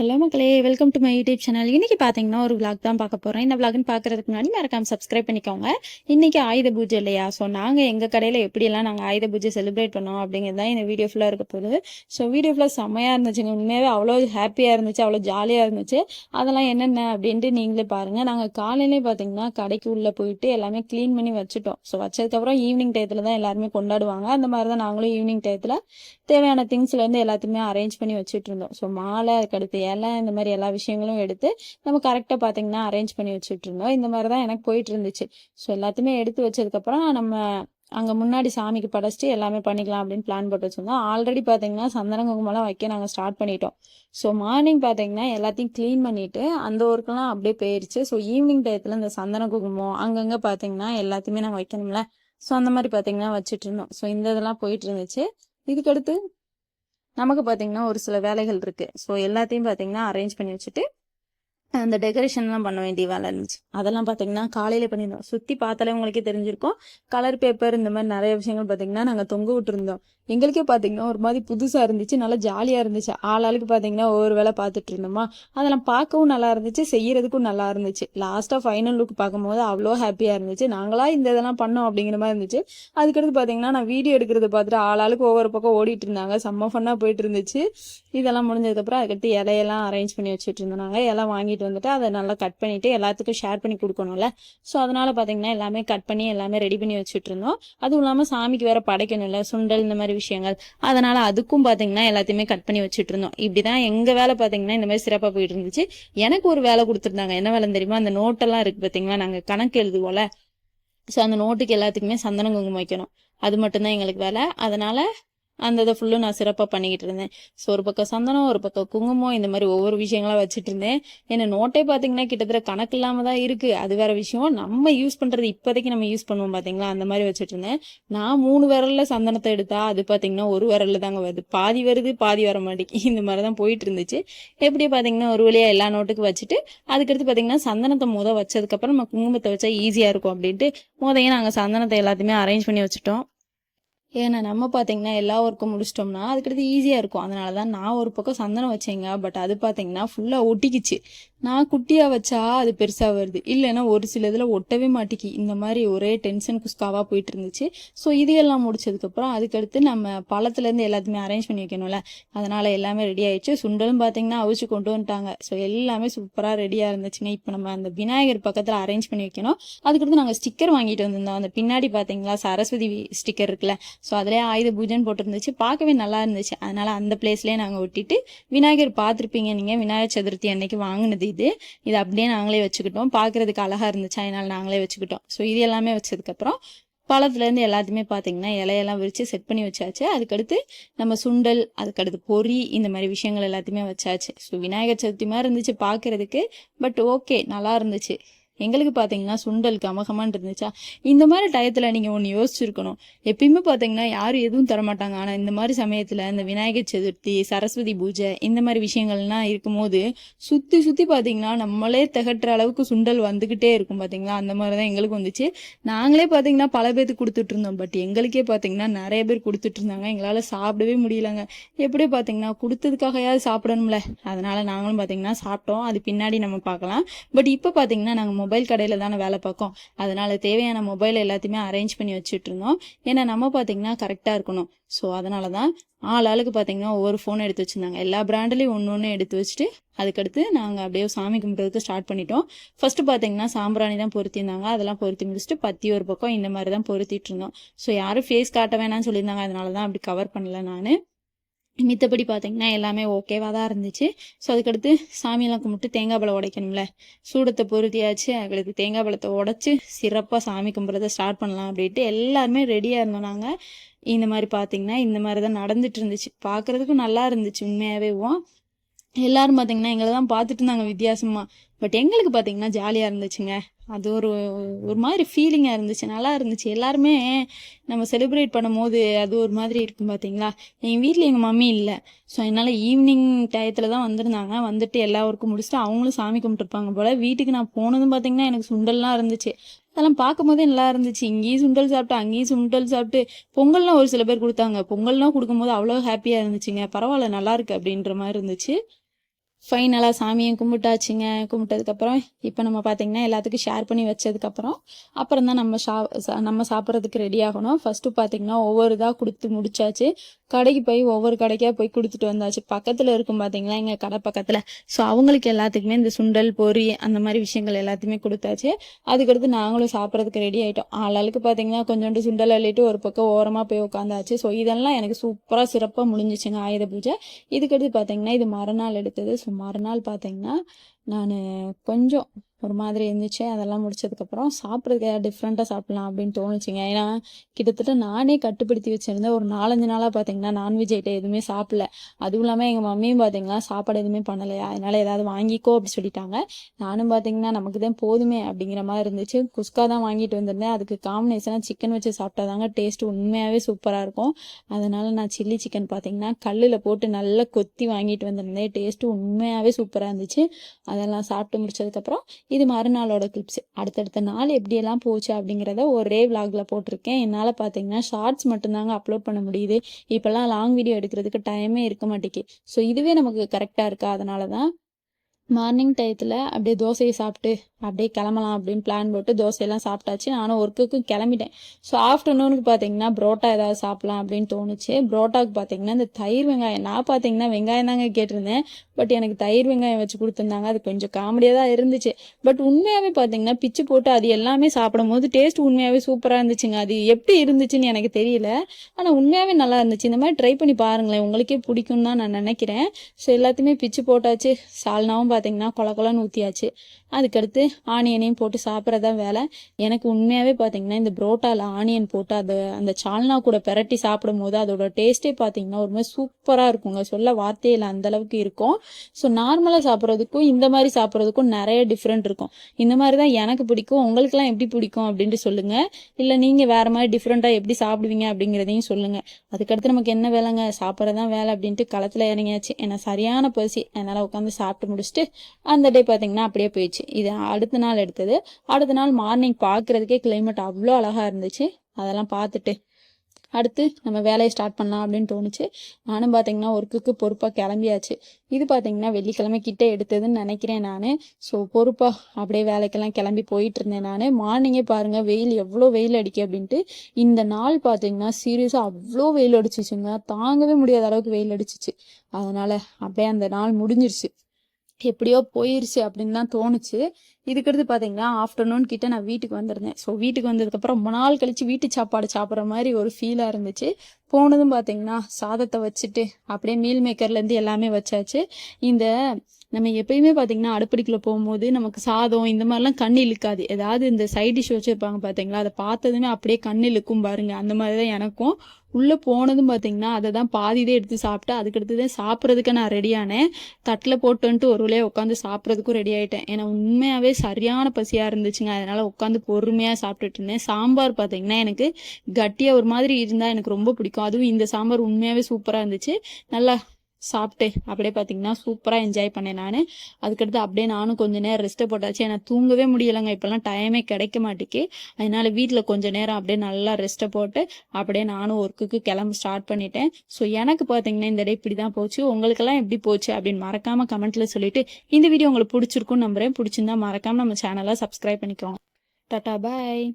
Hello மக்களே welcome to my YouTube channel இன்னைக்கு பார்த்தீங்கன்னா ஒரு vlog தான் பார்க்க போகிறோம் இந்த vlogன்னு பார்க்குறதுக்கு முன்னாடி மறக்காம சப்ஸ்கிரைப் பண்ணிக்கோங்க. இன்னைக்கு ஆயுத பூஜை இல்லையா? ஸோ நாங்கள் எங்கள் கடையில் எப்படியெல்லாம் நாங்கள் ஆயுத பூஜை செலிப்ரேட் பண்ணோம் அப்படிங்கிறது தான் இந்த வீடியோ ஃபுல்லாக இருக்க போகுது. ஸோ வீடியோ ஃபுல்லாக செம்மையாக இருந்துச்சுங்க உண்மையாகவே அவ்வளோ ஹாப்பியாக இருந்துச்சு அவ்வளோ ஜாலியாக இருந்துச்சு. அதெல்லாம் என்னென்ன அப்படின்ட்டு நீங்களே பாருங்கள் நாங்கள் காலையிலே பார்த்தீங்கன்னா கடைக்கு உள்ளே போயிட்டு எல்லாமே க்ளீன் பண்ணி வச்சுட்டோம். ஸோ வச்சதுக்கப்புறம் ஈவினிங் டயத்தில் தான் எல்லாருமே கொண்டாடுவாங்க. அந்த மாதிரி தான் நாங்களும் ஈவினிங் டயத்தில் தேவையான திங்ஸ்லேருந்து எல்லாத்தையுமே அரேஞ்ச் பண்ணி வச்சுட்டு இருந்தோம். ஸோ மாலை அதுக்கடுத்து இலை இந்த மாதிரி எல்லா விஷயங்களும் எடுத்து நம்ம கரெக்டாக பார்த்தீங்கன்னா அரேஞ்ச் பண்ணி வச்சுட்டு இருந்தோம் இந்த மாதிரி தான் எனக்கு போயிட்டு இருந்துச்சு. ஸோ எல்லாத்தையுமே எடுத்து வச்சதுக்கப்புறம் நம்ம அங்கே முன்னாடி சாமிக்கு படைச்சிட்டு எல்லாமே பண்ணிக்கலாம் அப்படின்னு பிளான் போட்டு வச்சுருந்தோம். ஆல்ரெடி பார்த்தீங்கன்னா சந்தன குங்குமம்லாம் வைக்க நாங்கள் ஸ்டார்ட் பண்ணிட்டோம். ஸோ மார்னிங் பார்த்தீங்கன்னா எல்லாத்தையும் க்ளீன் பண்ணிட்டு அந்த ஒர்க்கெல்லாம் அப்படியே போயிடுச்சு ஸோ ஈவினிங் டயத்தில் இந்த சந்தன குங்குமம் அங்கங்கே பார்த்தீங்கன்னா எல்லாத்தையுமே நாங்கள் வைக்கணும்ல. ஸோ அந்த மாதிரி பார்த்தீங்கன்னா வச்சுட்டு இருந்தோம். ஸோ இந்த இதெல்லாம் போயிட்டு இருந்துச்சு. இதுக்கடுத்து நமக்கு பார்த்தீங்கன்னா ஒரு சில வேலைகள் இருக்கு. ஸோ எல்லாத்தையும் பார்த்தீங்கன்னா அரேஞ்ச் பண்ணி வச்சுட்டு அந்த டெக்கரேஷன்லாம் பண்ண வேண்டிய வேலை இருந்துச்சு. அதெல்லாம் பார்த்தீங்கன்னா காலையில பண்ணியிருந்தோம் சுற்றி பார்த்தாலே உங்களுக்கே தெரிஞ்சிருக்கும். கலர் பேப்பர் இந்த மாதிரி நிறைய விஷயங்கள் பார்த்தீங்கன்னா நாங்கள் தொங்க விட்டுருந்தோம். எங்களுக்கே பார்த்தீங்கன்னா ஒரு மாதிரி புதுசாக இருந்துச்சு நல்லா ஜாலியாக இருந்துச்சு. ஆளாளுக்கு பார்த்தீங்கன்னா ஒவ்வொரு வேலை பார்த்துட்டு இருந்தோமா? அதெல்லாம் பார்க்கவும் நல்லா இருந்துச்சு செய்யறதுக்கும் நல்லா இருந்துச்சு. லாஸ்ட்டாக ஃபைனல் லுக் பார்க்கும்போது அவ்வளோ ஹாப்பியாக இருந்துச்சு. நாங்களா இந்த இதெல்லாம் பண்ணோம் அப்படிங்கிற மாதிரி இருந்துச்சு. அதுக்கடுத்து பார்த்தீங்கன்னா நான் வீடியோ எடுக்கிறத பார்த்துட்டு ஆளாளுக்கு ஒவ்வொரு பக்கம் ஓடிட்டு இருந்தாங்க. செம்ம ஃபன்னாக போயிட்டு இருந்துச்சு. இதெல்லாம் முடிஞ்சதுக்கப்புறம் அதுக்கடுத்து இலையெல்லாம் அரேஞ்ச் பண்ணி வச்சுட்டு இருந்தோம் நாங்கள் எல்லாம் வாங்கிட்டு வந்துட்டு அதை நல்லா கட் பண்ணிட்டு எல்லாத்துக்கும் ஷேர் பண்ணி கொடுக்கணும்ல. ஸோ அதனால பார்த்தீங்கன்னா எல்லாமே கட் பண்ணி எல்லாமே ரெடி பண்ணி வச்சுட்டு இருந்தோம். அதுவும் இல்லாமல் சாமிக்கு வேற படைக்கணும்ல. சுண்டல் இந்த மாதிரி விஷயங்கள். அதனால அதுக்கும் பார்த்தீங்கன்னா எல்லாத்தையுமே கட் பண்ணி வச்சுட்டு இருந்தோம் இப்படிதான் எங்க வேலை பார்த்தீங்கன்னா இந்த மாதிரி சிறப்பாக போயிட்டு இருந்துச்சு எனக்கு ஒரு வேலை கொடுத்துருந்தாங்க. என்ன வேலைன்னு தெரியுமா? அந்த நோட்டெல்லாம் இருக்கு பார்த்தீங்களா நாங்க கணக்கு எழுதுவோம்ல. ஸோ அந்த நோட்டுக்கு எல்லாத்துக்குமே சந்தனம் குங்குமம் வைக்கணும். அது மட்டும்தான் எங்களுக்கு வேலை. அதனால அந்த இதை ஃபுல்லும் நான் சிறப்பாக பண்ணிக்கிட்டு இருந்தேன். ஸோ ஒரு பக்கம் சந்தனம் ஒரு பக்கம் குங்குமம் இந்த மாதிரி ஒவ்வொரு விஷயங்களாக வச்சுட்டு இருந்தேன். ஏன்னா நோட்டே பார்த்தீங்கன்னா கிட்டத்தட்ட கணக்கு இல்லாமல் தான் இருக்குது அது வேற விஷயம். நம்ம யூஸ் பண்ணுறது இப்போதைக்கு நம்ம யூஸ் பண்ணுவோம் பார்த்தீங்களா அந்த மாதிரி வச்சுட்டு இருந்தேன். நான் மூணு விரல்ல சந்தனத்தை எடுத்தா அது பார்த்தீங்கன்னா ஒரு விரல்ல தாங்க வருது. பாதி வருது பாதி வர மாட்டேங்குது. இந்த மாதிரி தான் போயிட்டு இருந்துச்சு. எப்படி பார்த்தீங்கன்னா ஒரு வழியாக எல்லா நோட்டுக்கும் வச்சுட்டு அதுக்கடுத்து பார்த்தீங்கன்னா சந்தனத்தை மோத வச்சதுக்கப்புறம் நம்ம குங்குமத்தை வச்சா ஈஸியாக இருக்கும் அப்படின்ட்டு மோதையும் நாங்கள் சந்தனத்தை எல்லாத்தையுமே அரேஞ்ச் பண்ணி வச்சுட்டோம். ஏன்னா நம்ம பார்த்தீங்கன்னா எல்லா ஒர்க்கும் முடிச்சிட்டோம்னா அதுக்கடுத்து ஈஸியாக இருக்கும். அதனால தான் நான் ஒரு பக்கம் சந்தனம் வச்சேங்க. பட் அது பார்த்தீங்கன்னா ஃபுல்லாக ஒட்டிக்கிச்சு. நான் குட்டியாக வச்சா அது பெருசாக வருது. இல்லைன்னா ஒரு சில இதில் ஒட்டவே மாட்டிக்கி. இந்த மாதிரி ஒரே டென்ஷன் குஸ்காவாக போயிட்டு இருந்துச்சு. ஸோ இதையெல்லாம் முடிச்சதுக்கப்புறம் அதுக்கடுத்து நம்ம பழத்துலேருந்து எல்லாத்தையுமே அரேஞ்ச் பண்ணி வைக்கணும்ல. அதனால் எல்லாமே ரெடி ஆயிடுச்சு. சுண்டலும் பார்த்தீங்கன்னா அவிச்சு கொண்டு வந்துட்டாங்க. ஸோ எல்லாமே சூப்பராக ரெடியாக இருந்துச்சுங்க. இப்போ நம்ம அந்த விநாயகர் பக்கத்தில் அரேஞ்ச் பண்ணி வைக்கணும். அதுக்கடுத்து நாங்கள் ஸ்டிக்கர் வாங்கிட்டு வந்திருந்தோம். அந்த பின்னாடி பார்த்தீங்களா சரஸ்வதி ஸ்டிக்கர் இருக்குல்ல. ஸோ அதிலே ஆயுத பூஜைன்னு போட்டிருந்துச்சு. பார்க்கவே நல்லா இருந்துச்சு. அதனால் அந்த பிளேஸ்லேயே நாங்கள் ஒட்டிட்டு விநாயகர் பார்த்துருப்பீங்க. நீங்கள் விநாயகர் சதுர்த்தி அன்னைக்கு வாங்கினது. இது. இது அப்படியே நாங்களே வச்சுக்கிட்டோம். பார்க்கறதுக்கு அழகா இருந்துச்சு. அதனால் நாங்களே வச்சுக்கிட்டோம். ஸோ இது எல்லாமே வச்சதுக்கப்புறம் பழத்துலேருந்து எல்லாத்தையுமே பார்த்தீங்கன்னா இலையெல்லாம் விரித்து செட் பண்ணி வச்சாச்சு. அதுக்கடுத்து நம்ம சுண்டல் அதுக்கடுத்து பொரி இந்த மாதிரி விஷயங்கள் எல்லாத்தையுமே வச்சாச்சு. ஸோ விநாயகர் சதுர்த்தி மாதிரி இருந்துச்சு பார்க்கறதுக்கு. பட் ஓகே நல்லா இருந்துச்சு. எங்களுக்கு பார்த்தீங்கன்னா சுண்டல் கமகமான் இருந்துச்சா? இந்த மாதிரி டயத்தில் நீங்கள் ஒன்று யோசிச்சிருக்கணும். எப்பயுமே பார்த்தீங்கன்னா யாரும் எதுவும் தரமாட்டாங்க. ஆனால் இந்த மாதிரி சமயத்தில் இந்த விநாயகர் சதுர்த்தி சரஸ்வதி பூஜை இந்த மாதிரி விஷயங்கள்லாம் இருக்கும்போது சுற்றி சுற்றி பார்த்தீங்கன்னா நம்மளே திகட்டுற அளவுக்கு சுண்டல் வந்துக்கிட்டே இருக்கும் பார்த்தீங்களா அந்த மாதிரி தான் எங்களுக்கு வந்துச்சு. நாங்களே பார்த்தீங்கன்னா பல பேருக்கு கொடுத்துட்டு இருந்தோம். பட் எங்களுக்கே பார்த்தீங்கன்னா நிறைய பேர் கொடுத்துட்டு இருந்தாங்க. எங்களால் சாப்பிடவே முடியலங்க. எப்படி பார்த்தீங்கன்னா கொடுத்ததுக்காகயாவது சாப்பிடணும்ல. அதனால நாங்களும் பார்த்தீங்கன்னா சாப்பிட்டோம். அது பின்னாடி நம்ம பார்க்கலாம். பட் இப்போ பார்த்தீங்கன்னா நாங்கள் மொபைல் கடையில் தானே வேலை பார்க்கோம். அதனால தேவையான மொபைல் எல்லாத்தையுமே அரேஞ்ச் பண்ணி வச்சுட்டு இருந்தோம் ஏன்னா நம்ம பார்த்தீங்கன்னா கரெக்டாக இருக்கணும். ஸோ அதனால தான் ஆள் ஆளுக்கு பார்த்தீங்கன்னா ஒவ்வொரு ஃபோன் எடுத்து வச்சுருந்தாங்க. எல்லா பிராண்ட்லேயும் ஒன்று ஒன்று எடுத்து வச்சுட்டு அதுக்கடுத்து நாங்கள் அப்படியே சாமி கும்பிட்றதுக்கு ஸ்டார்ட் பண்ணிட்டோம். ஃபஸ்ட்டு பார்த்தீங்கன்னா சாம்பிராணி தான் பொருத்தியிருந்தாங்க. அதெல்லாம் பொருத்தி முடிச்சுட்டு பத்தி ஒரு பக்கம் இந்த மாதிரி தான் பொருத்திட்டு இருந்தோம். ஸோ யாரும் ஃபேஸ் காட்ட வேணாம்னு சொல்லியிருந்தாங்க. அதனால தான் அப்படி கவர் பண்ணல நான். மித்தபடி பார்த்தீங்கன்னா எல்லாமே ஓகேவாக தான் இருந்துச்சு. ஸோ அதுக்கடுத்து சாமியெல்லாம் கும்பிட்டு தேங்காய் பழம் உடைக்கணும்ல. சூடத்தை பொருத்தியாச்சு எங்களுக்கு தேங்காய் பழத்தை உடச்சி சிறப்பாக சாமி கும்பிட்றத ஸ்டார்ட் பண்ணலாம் அப்படின்ட்டு எல்லாருமே ரெடியாக இருந்தோம் நாங்கள் இந்த மாதிரி பார்த்தீங்கன்னா இந்த மாதிரி தான் நடந்துட்டு இருந்துச்சு. பார்க்குறதுக்கும் நல்லா இருந்துச்சு உண்மையாகவேவும் எல்லாரும் பார்த்தீங்கன்னா எங்களை தான் பார்த்துட்டு இருந்தாங்க வித்தியாசமாக பட் எங்களுக்கு பார்த்தீங்கன்னா ஜாலியாக இருந்துச்சுங்க. அது ஒரு ஒரு மாதிரி ஃபீலிங்காக இருந்துச்சு. நல்லா இருந்துச்சு. எல்லாருமே நம்ம செலிப்ரேட் பண்ணும்போது அது ஒரு மாதிரி இருக்கும் பார்த்தீங்களா எங்கள் வீட்டில் எங்கள் மம்மி இல்லை. ஸோ என்னால் ஈவினிங் டயத்தில் தான் வந்திருந்தாங்க. வந்துட்டு எல்லா ஒர்க்கும் முடிச்சுட்டு அவங்களும் சாமி கும்பிட்டுருப்பாங்க போல். வீட்டுக்கு நான் போனதும் பார்த்தீங்கன்னா எனக்கு சுண்டல்லாம் இருந்துச்சு. அதெல்லாம் பார்க்கும்போதே நல்லா இருந்துச்சு. இங்கேயும் சுண்டல் சாப்பிட்டு அங்கேயும் சுண்டல் சாப்பிட்டு பொங்கல்லாம் ஒரு சில பேர் கொடுத்தாங்க. பொங்கல்லாம் கொடுக்கும்போது அவ்வளோ ஹாப்பியாக இருந்துச்சுங்க. பரவாயில்ல நல்லா இருக்கு அப்படின்ற மாதிரி இருந்துச்சு. ஃபைனலாக சாமியை கும்பிட்டாச்சுங்க. கும்பிட்டதுக்கப்புறம் இப்போ நம்ம பார்த்தீங்கன்னா எல்லாத்துக்கும் ஷேர் பண்ணி வச்சதுக்கப்புறம் அப்புறம் தான் நம்ம சா சா- நம்ம சாப்பிட்றதுக்கு ரெடி ஆகணும். ஃபஸ்ட்டு பார்த்தீங்கன்னா ஒவ்வொரு இதாக கொடுத்து முடிச்சாச்சு. கடைக்கு போய் ஒவ்வொரு கடைக்காக போய் கொடுத்துட்டு வந்தாச்சு. பக்கத்தில் இருக்கும் பார்த்தீங்களா எங்கள் கடை பக்கத்தில். ஸோ அவங்களுக்கு எல்லாத்துக்குமே இந்த சுண்டல் பொரி அந்த மாதிரி விஷயங்கள் எல்லாத்தையுமே கொடுத்தாச்சு. அதுக்கடுத்து நாங்களும் சாப்பிட்றதுக்கு ரெடி ஆகிட்டோம் ஆளாளுக்கு பார்த்தீங்கன்னா கொஞ்சோண்டு சுண்டல் அள்ளிட்டு ஒரு பக்கம் ஓரமாக போய் உட்காந்தாச்சு ஸோ இதெல்லாம் எனக்கு சூப்பராக சிறப்பாக முடிஞ்சிச்சுங்க ஆயுத பூஜை. இதுக்கடுத்து பார்த்தீங்கன்னா இது மறுநாள் எடுத்தது ஸோ மறுநாள் பார்த்தீங்கன்னா நான் கொஞ்சம் ஒரு மாதிரி இருந்துச்சு. அதெல்லாம் முடிச்சதுக்கப்புறம் சாப்பிட்றதுக்கு ஏதாவது டிஃப்ரெண்ட்டாக சாப்பிட்லாம் அப்படின்னு தோணுச்சுங்க. ஏன்னா கிட்டத்தட்ட நானே கட்டுப்படுத்தி வச்சுருந்தேன். ஒரு நாலஞ்சு நாளாக பார்த்தீங்கன்னா நான்வெஜ் ஐட்டம் எதுவுமே சாப்பிடல. அதுவும் இல்லாமல் எங்கள் மம்மியும் பார்த்தீங்கன்னா சாப்பாடு எதுவுமே பண்ணலையா? அதனால் ஏதாவது வாங்கிக்கோ அப்படி சொல்லிட்டாங்க. நானும் பார்த்தீங்கன்னா நமக்கு தான் போதுமே அப்படிங்கிற மாதிரி இருந்துச்சு. குஸ்கா தான் வாங்கிட்டு வந்திருந்தேன். அதுக்கு காம்பினேஷனாக சிக்கன் வச்சு சாப்பிட்டாதாங்க டேஸ்ட் உண்மையாகவே சூப்பராக இருக்கும். அதனால் நான் சில்லி சிக்கன் பார்த்தீங்கன்னா கல்லில் போட்டு நல்லா கொத்தி வாங்கிட்டு வந்திருந்தேன். டேஸ்ட்டு உண்மையாகவே சூப்பராக இருந்துச்சு. அதெல்லாம் சாப்பிட்டு முடிச்சதுக்கப்புறம் இது மறுநாளோட கிளிப்ஸ் அடுத்தடுத்த நாள் எப்படியெல்லாம் போச்சு அப்படிங்கிறத ஒரே விலாகில் போட்டிருக்கேன். என்னால் பார்த்தீங்கன்னா ஷார்ட்ஸ் மட்டும்தாங்க அப்லோட் பண்ண முடியுது. இப்போல்லாம் லாங் வீடியோ எடுக்கிறதுக்கு டைமே இருக்க மாட்டேங்குது. ஸோ இதுவே நமக்கு கரெக்டாக இருக்கா? அதனால தான் மார்னிங் டயத்தில் அப்படியே தோசையை சாப்பிட்டு அப்படியே கிளம்பலாம் அப்படின்னு பிளான் போட்டு தோசையெல்லாம் சாப்பிட்டாச்சு. நானும் ஒர்க்குக்கும் கிளம்பிட்டேன். ஸோ ஆஃப்டர்நூனுக்கு பார்த்தீங்கன்னா புரோட்டா ஏதாவது சாப்பிடலாம் அப்படின்னு தோணுச்சு. புரோட்டாவுக்கு பார்த்தீங்கன்னா இந்த தயிர் வெங்காயம். நான் பார்த்தீங்கன்னா வெங்காயம் தாங்க கேட்டிருந்தேன். பட் எனக்கு தயிர் வெங்காயம் வச்சு கொடுத்துருந்தாங்க. அது கொஞ்சம் காமெடியாக தான் இருந்துச்சு. பட் உண்மையாகவே பார்த்தீங்கன்னா பிச்சு போட்டு அது எல்லாமே சாப்பிடும் போது டேஸ்ட் உண்மையாகவே சூப்பராக இருந்துச்சுங்க. அது எப்படி இருந்துச்சுன்னு எனக்கு தெரியல. ஆனால் உண்மையாகவே நல்லா இருந்துச்சு. இந்த மாதிரி ட்ரை பண்ணி பாருங்களேன். உங்களுக்கே பிடிக்கும் தான் நான் நினைக்கிறேன். ஸோ எல்லாத்தையுமே பிச்சு போட்டாச்சு. சால்னாவும் பார்த்தீங்கன்னா கொல ஊற்றியாச்சு அதுக்கடுத்து ஆனியனையும் போட்டு சாப்பிட்றதான் வேலை. எனக்கு உண்மையாகவே பார்த்தீங்கன்னா இந்த புரோட்டாவில் ஆனியன் போட்டு அது அந்த சால்னா கூட பெரட்டி சாப்பிடும் போது அதோட டேஸ்ட்டே பார்த்தீங்கன்னா ஒரு மாதிரி சூப்பராக இருக்குங்க. சொல்ல வார்த்தையில் அந்த அளவுக்கு இருக்கும். ஸோ நார்மலாக சாப்பிட்றதுக்கும் இந்த மாதிரி சாப்பிட்றதுக்கும் நிறைய டிஃப்ரெண்ட் இருக்கும். இந்த மாதிரி தான் எனக்கு பிடிக்கும். உங்களுக்குலாம் எப்படி பிடிக்கும் அப்படின்ட்டு சொல்லுங்கள் இல்லை நீங்கள் வேறு மாதிரி டிஃப்ரெண்ட்டாக எப்படி சாப்பிடுவீங்க அப்படிங்கிறதையும் சொல்லுங்கள் அதுக்கடுத்து நமக்கு என்ன வேலைங்க? சாப்பிட்றதான் வேலை அப்படின்ட்டு களத்தில் இறங்கியாச்சு. ஏன்னா சரியான பசி. அதனால் உட்காந்து சாப்பிட்டு முடிச்சுட்டு அந்த டே பார்த்தீங்கன்னா அப்படியே போயிடுச்சு. இது அடுத்த நாள் எடுத்தது. அடுத்த நாள் மார்னிங் பார்க்குறதுக்கே கிளைமேட் அவ்வளோ அழகாக இருந்துச்சு. அதெல்லாம் பார்த்துட்டு அடுத்து நம்ம வேலையை ஸ்டார்ட் பண்ணலாம் அப்படின்னு தோணுச்சு. நானும் பார்த்தீங்கன்னா ஒர்க்குக்கு பொறுப்பாக கிளம்பியாச்சு. இது பார்த்தீங்கன்னா வெள்ளிக்கிழமை கிட்டே எடுத்ததுன்னு நினைக்கிறேன் நான். ஸோ பொறுப்பாக அப்படியே வேலைக்கெல்லாம் கிளம்பி போயிட்டு இருந்தேன் நான் மார்னிங்கே பாருங்கள் வெயில் எவ்வளோ வெயில் அடிக்கு அப்படின்ட்டு இந்த நாள் பார்த்தீங்கன்னா சீரியஸாக அவ்வளோ வெயில் அடிச்சிச்சுங்க. தாங்கவே முடியாத அளவுக்கு வெயில் அடிச்சிச்சு. அதனால் அப்படியே அந்த நாள் முடிஞ்சிருச்சு. எப்படியோ போயிருச்சு அப்படின்னு தான் தோணுச்சு. இதுக்கடுத்து பார்த்தீங்கன்னா ஆஃப்டர்நூன் கிட்ட நான் வீட்டுக்கு வந்திருந்தேன். ஸோ வீட்டுக்கு வந்ததுக்கப்புறம் ரொம்ப நாள் கழிச்சு வீட்டு சாப்பாடு சாப்பிட்ற மாதிரி ஒரு ஃபீலாக இருந்துச்சு. போனதும் பார்த்தீங்கன்னா சாதத்தை வச்சுட்டு அப்படியே மீல் மேக்கர்லேருந்து எல்லாமே வச்சாச்சு. இந்த நம்ம எப்பயுமே பார்த்தீங்கன்னா அடுப்படிக்குள்ள போகும்போது நமக்கு சாதம் இந்த மாதிரிலாம் கண் இழுக்காது. ஏதாவது இந்த சைட் டிஷ் வச்சுருப்பாங்க பார்த்தீங்களா அதை பார்த்ததுமே அப்படியே கண் இழுக்கும் பாருங்க. அந்த மாதிரி தான் எனக்கும். உள்ளே போனதும் பார்த்தீங்கன்னா அதை தான் பாதிதே எடுத்து சாப்பிட்டேன். அதுக்கடுத்து தான் சாப்பிட்றதுக்கு நான் ரெடியானேன் தட்டில் போட்டுன்ட்டு ஒரு வழியாக உட்காந்து சாப்பிட்றதுக்கும் ரெடி ஆகிட்டேன் ஏன்னா உண்மையாகவே சரியான பசியாக இருந்துச்சுங்க. அதனால் உட்காந்து பொறுமையாக சாப்பிட்டுட்டு இருந்தேன். சாம்பார் பார்த்தீங்கன்னா எனக்கு கட்டியாக ஒரு மாதிரி இருந்தால் எனக்கு ரொம்ப பிடிக்கும். அதுவும் இந்த சாம்பார் உண்மையாகவே சூப்பராக இருந்துச்சு. நல்லா சாப்பிட்டு அப்படியே பார்த்தீங்கன்னா சூப்பராக என்ஜாய் பண்ணேன் நான். அதுக்கடுத்து அப்படியே நானும் கொஞ்ச நேரம் ரெஸ்ட்டை போட்டாச்சு. ஏன்னா தூங்கவே முடியலைங்க. இப்போல்லாம் டைமே கிடைக்க மாட்டேக்கு. அதனால வீட்டில் கொஞ்ச நேரம் அப்படியே நல்லா ரெஸ்ட்டை போட்டு அப்படியே நானும் ஒர்க்குக்கு கிளம்ப ஸ்டார்ட் பண்ணிட்டேன். ஸோ எனக்கு பார்த்தீங்கன்னா இந்த டே இப்படி தான் போச்சு. உங்களுக்கெல்லாம் எப்படி போச்சு அப்படின்னு மறக்காமல் கமெண்ட்டில் சொல்லிட்டு இந்த வீடியோ உங்களுக்கு பிடிச்சிருக்கும் நம்புறேன். பிடிச்சிருந்தா மறக்காமல் நம்ம சேனலை சப்ஸ்கிரைப் பண்ணிக்கோங்க. டாட்டா பாய்